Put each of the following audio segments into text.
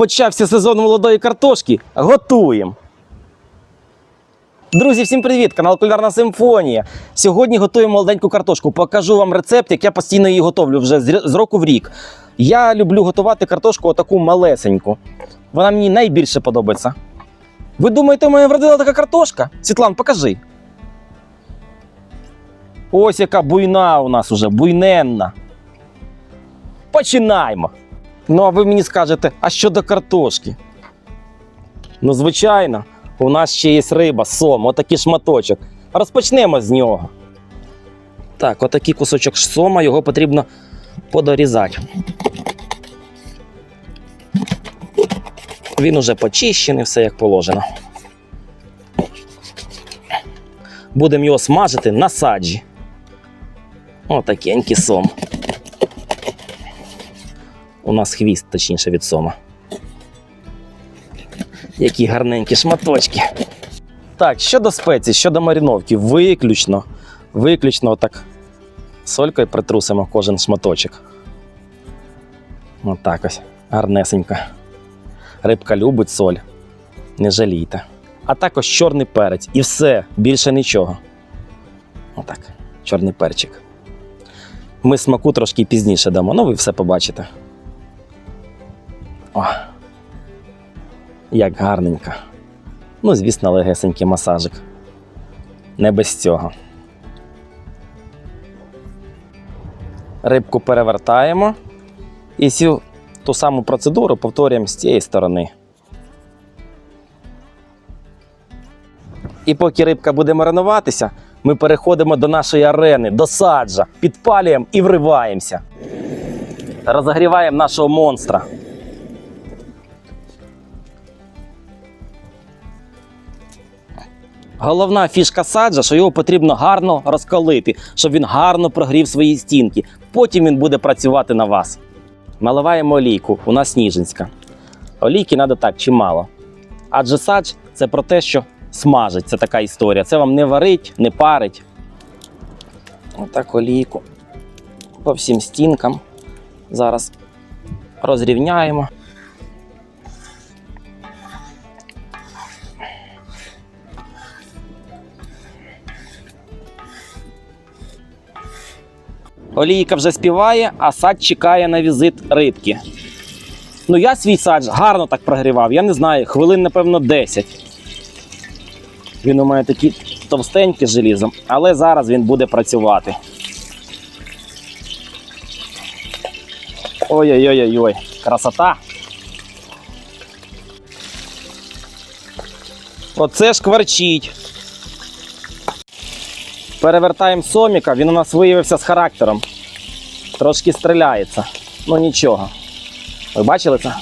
Почався сезон молодої картошки. Готуємо. Друзі, всім привіт! Канал Кулінарна Симфонія. Сьогодні готуємо молоденьку картошку. Покажу вам рецепт, як я постійно її готовлю вже з року в рік. Я люблю готувати картошку отаку малесеньку. Вона мені найбільше подобається. Ви думаєте, у мене вродила така картошка? Світлан, покажи. Ось яка буйна у нас уже, буйненна. Починаємо. Ну, а ви мені скажете, а щодо картошки? Ну, звичайно, у нас ще є риба, сом, отакий шматочок. Розпочнемо з нього. Так, отакий кусочок сома, його потрібно подорізати. Він уже почищений, все як положено. Будемо його смажити на саджі. Отакенький сом. У нас хвіст, точніше, від сома. Які гарненькі шматочки. Так, щодо спецій, щодо маріновки, виключно, виключно так солькою притрусимо кожен шматочок. Отак ось, гарнесенько. Рибка любить соль, не жалійте. А також чорний перець. І все, більше нічого. Отак, чорний перчик. Ми смаку трошки пізніше дамо, ну ви все побачите. О, як гарненько. Ну, звісно, легесенький масажик. Не без цього. Рибку перевертаємо і цю ту саму процедуру повторюємо з цієї сторони. І поки рибка буде маринуватися, ми переходимо до нашої арени, до саджа, підпалюємо і вриваємося. Розогріваємо нашого монстра. Головна фішка саджа, що його потрібно гарно розкалити, щоб він гарно прогрів свої стінки. Потім він буде працювати на вас. Наливаємо олійку, у нас ніжинська. Олійки треба так чимало. Адже садж це про те, що смажить. Це така історія. Це вам не варить, не парить. Отак олійку по всім стінкам. Зараз розрівняємо. Олійка вже співає, а садж чекає на візит рибки. Ну, я свій садж гарно так прогрівав, я не знаю, хвилин, напевно, 10. Він у мене такий товстенький з желізом, але зараз він буде працювати. Ой-ой-ой-ой, красота. Оце ж кварчить. Перевертаємо соміка, він у нас виявився з характером. Трошки стріляється. Ну нічого. Ви бачили це?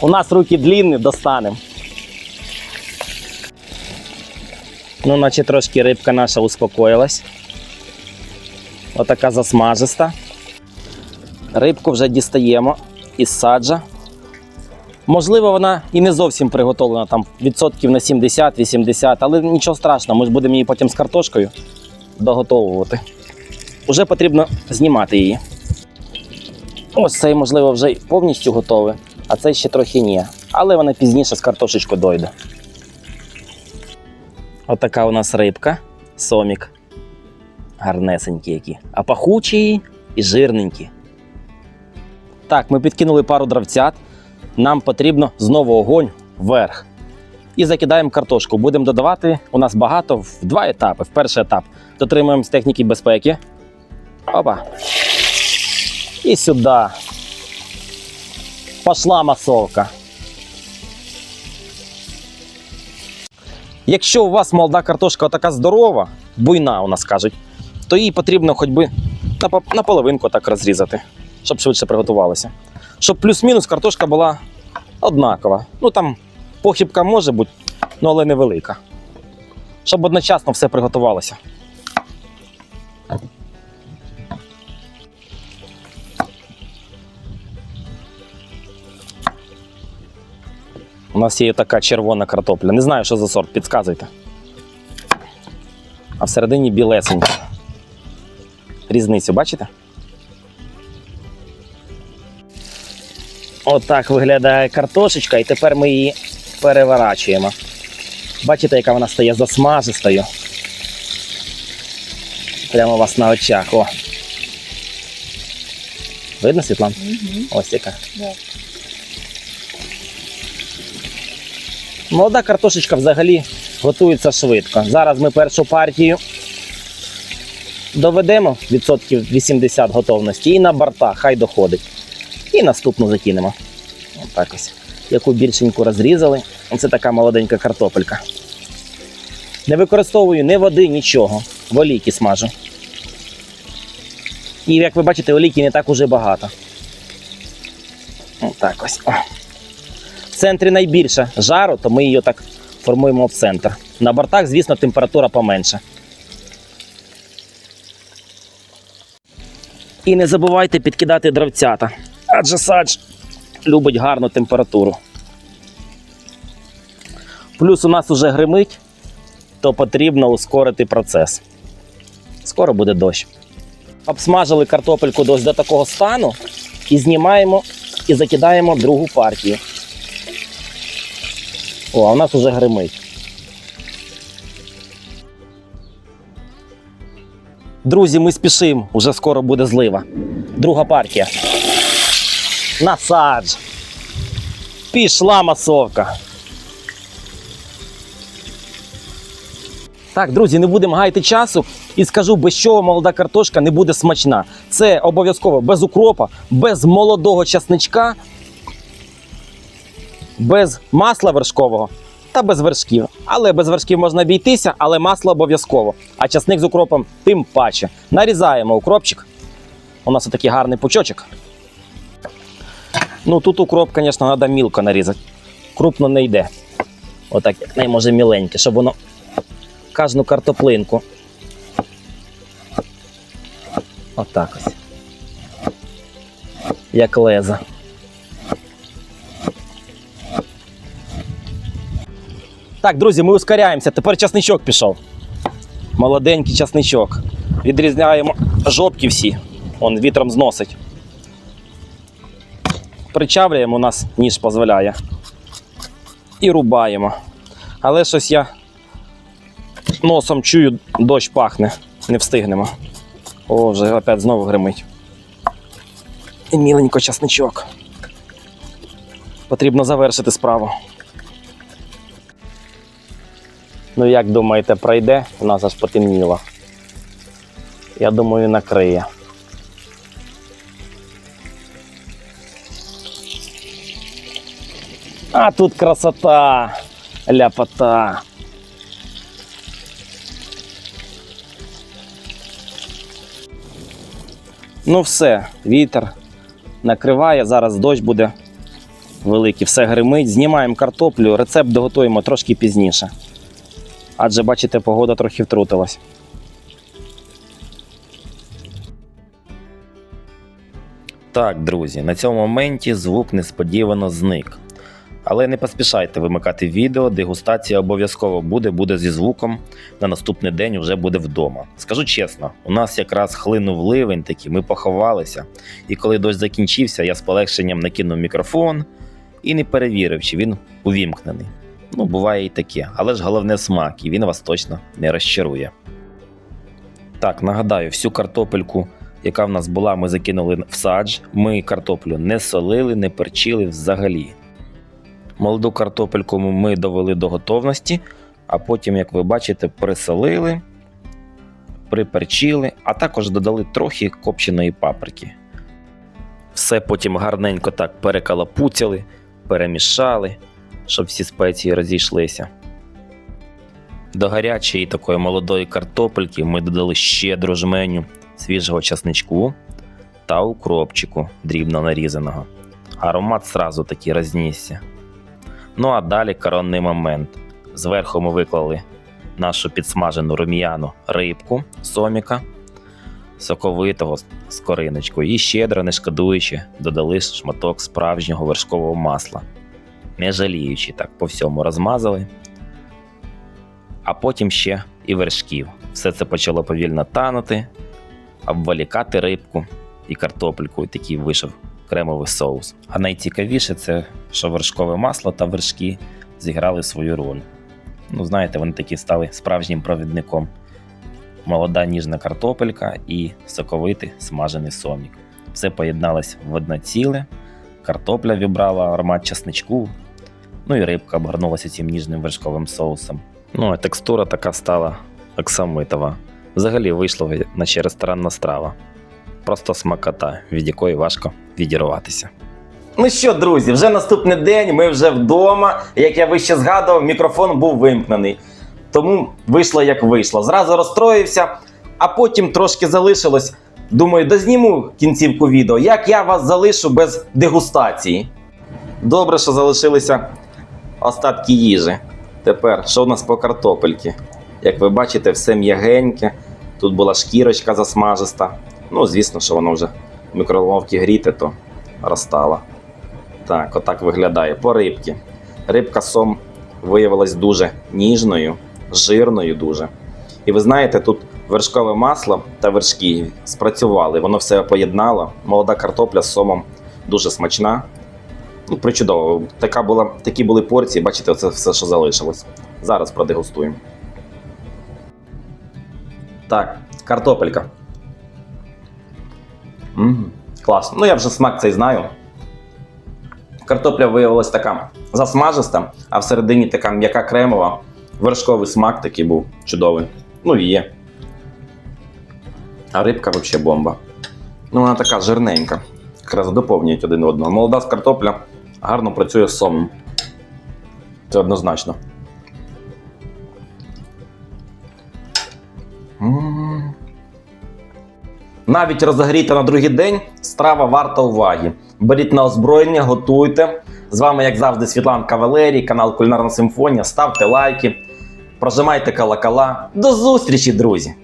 У нас руки длинні, достанемо. Ну, наче трошки рибка наша успокоїлась. Отака засмажиста. Рибку вже дістаємо із саджа. Можливо, вона і не зовсім приготовлена там відсотків на 70-80, але нічого страшного, ми ж будемо її потім з картошкою доготовувати. Уже потрібно знімати її. Ось цей, можливо, вже повністю готовий, а цей ще трохи ні. Але вона пізніше з картошечкою дойде. Отака у нас рибка, сомік. Гарнесенькі які. А пахучі і жирненькі. Так, ми підкинули пару дравцят. Нам потрібно знову огонь вверх. І закидаємо картошку. Будемо додавати у нас багато в два етапи. В перший етап дотримуємо з техніки безпеки. Опа. І сюди. Пошла масовка. Якщо у вас молода картошка така здорова, буйна у нас кажуть, то її потрібно хоч би напо- наполовинку так розрізати, щоб швидше приготувалося. Щоб плюс-мінус картошка була однакова. Ну там похибка може бути, ну але невелика. Щоб одночасно все приготувалося. У нас є така червона картопля. Не знаю, що за сорт, підказуйте. а всередині білесенька. Різницю бачите? Отак виглядає картошечка, і тепер ми її переворачуємо. Бачите, яка вона стає засмажистою. Прямо у вас на очах. О. Видно, Світлан? Угу. Ось яка. Да. Молода картошечка взагалі готується швидко. Зараз ми першу партію доведемо відсотків 80 готовності і на борта хай доходить. І наступну закинемо. Отак ось. Яку більшеньку розрізали. Це така молоденька картопелька. Не використовую ні води, нічого. В олійки смажу. І як ви бачите, олійки не так уже багато. Отак ось. О. В центрі найбільше жару, то ми її так формуємо в центр. На бортах, звісно, температура поменше. І не забувайте підкидати дровцята, адже садж любить гарну температуру. Плюс у нас уже гримить, то потрібно ускорити процес. Скоро буде дощ. Обсмажили картопельку дось до такого стану і знімаємо і закидаємо другу партію. О, а у нас уже гримить. Друзі, ми спішимо, уже скоро буде злива. Друга партія. Насадж. Пішла масовка. Так, друзі, не будемо гаяти часу і скажу, без чого молода картошка не буде смачна. Це обов'язково без укропа, без молодого часничка, без масла вершкового та без вершків. Але без вершків можна обійтися, але масло обов'язково. А часник з укропом тим паче. Нарізаємо укропчик. У нас отакий гарний пучочок. Ну тут укроп, звісно, треба мілко нарізати. Крупно не йде. Отак, як найможе міленьке, щоб воно кожну картоплинку. Отак ось. Як леза. Так, друзі, ми ускоряємося. Тепер часничок пішов. Молоденький часничок. Відрізняємо жопки всі. Он вітром зносить. Причавлюємо, у нас ніж дозволяє. І рубаємо. Але щось я носом чую, дощ пахне. Не встигнемо. О, вже опять знову гримить. І міленько часничок. Потрібно завершити справу. Ну, як думаєте, пройде? У нас аж потемніло. Я думаю, накриє. А тут красота, ляпота. Ну все, вітер накриває, зараз дощ буде великий, все гримить. Знімаємо картоплю, рецепт доготуємо трошки пізніше. Адже бачите, погода трохи втрутилась. Так, друзі, на цьому моменті звук несподівано зник. Але не поспішайте вимикати відео, дегустація обов'язково буде, буде зі звуком. На наступний день вже буде вдома. Скажу чесно, у нас якраз хлинув ливень такий, ми поховалися. І коли дощ закінчився, я з полегшенням накинув мікрофон і не перевірив, чи він увімкнений. Ну, буває і таке, але ж головне смак, і він вас точно не розчарує. Так, нагадаю, всю картопельку, яка в нас була, ми закинули в садж. Ми картоплю не солили, не перчили взагалі. Молоду картопельку ми довели до готовності, а потім, як ви бачите, присолили, приперчили, а також додали трохи копченої паприки. Все потім гарненько так перекалапуцяли, перемішали, щоб всі спеції розійшлися. До гарячої такої молодої картопельки ми додали щедру жменю свіжого часничку та укропчику дрібно нарізаного. Аромат сразу таки рознісся. Ну а далі коронний момент. Зверху ми виклали нашу підсмажену рум'яну рибку соміка, соковитого з кориночкою, і щедро, не шкодуючи, додали шматок справжнього вершкового масла, не жаліючи так по всьому розмазали. А потім ще і вершків. Все це почало повільно танути, обволікати рибку і картопельку, і такий вийшов кремовий соус. А найцікавіше це, що вершкове масло та вершки зіграли свою роль. Ну, знаєте, вони такі стали справжнім провідником. Молода ніжна картопелька і соковитий смажений сомік. Все поєдналось в одне ціле, картопля вібрала аромат часничку, ну і рибка обгорнулася цим ніжним вершковим соусом. Ну, а текстура така стала оксамитова. Взагалі вийшло, наче ресторанна страва. Просто смакота, від якої важко відірватися. Ну що, друзі, вже наступний день, ми вже вдома. Як я вище згадував, мікрофон був вимкнений. Тому вийшло як вийшло. Зразу розстроївся, а потім трошки залишилось. Думаю, дозніму кінцівку відео, як я вас залишу без дегустації. Добре, що залишилися остатки їжі. Тепер, що в нас по картопельки? Як ви бачите, все м'ягеньке. Тут була шкірочка засмажиста. Ну, звісно, що воно вже в мікроволновці гріти, то розтало. Так, отак виглядає по рибці. Рибка сом виявилась дуже ніжною, жирною дуже. І ви знаєте, тут вершкове масло та вершки спрацювали, воно все поєднало. Молода картопля з сомом дуже смачна. Ну, причудово. Така була, такі були порції, бачите, це все, що залишилось. Зараз продегустуємо. Так, картопелька. М класно. Ну, я вже смак цей знаю. Картопля виявилась така засмажиста, а всередині така м'яка кремова. Вершковий смак такий був чудовий. Ну і є. А рибка взагалі бомба. Ну, вона така жирненька. Якраз доповнюють один одного. Молода з картопля гарно працює з сомом. Це однозначно. Навіть розогріта на другий день страва варта уваги. Беріть на озброєння, готуйте. З вами, як завжди, Світланка Валерій, канал Кулінарна Симфонія. Ставте лайки, прожимайте колокола. До зустрічі, друзі!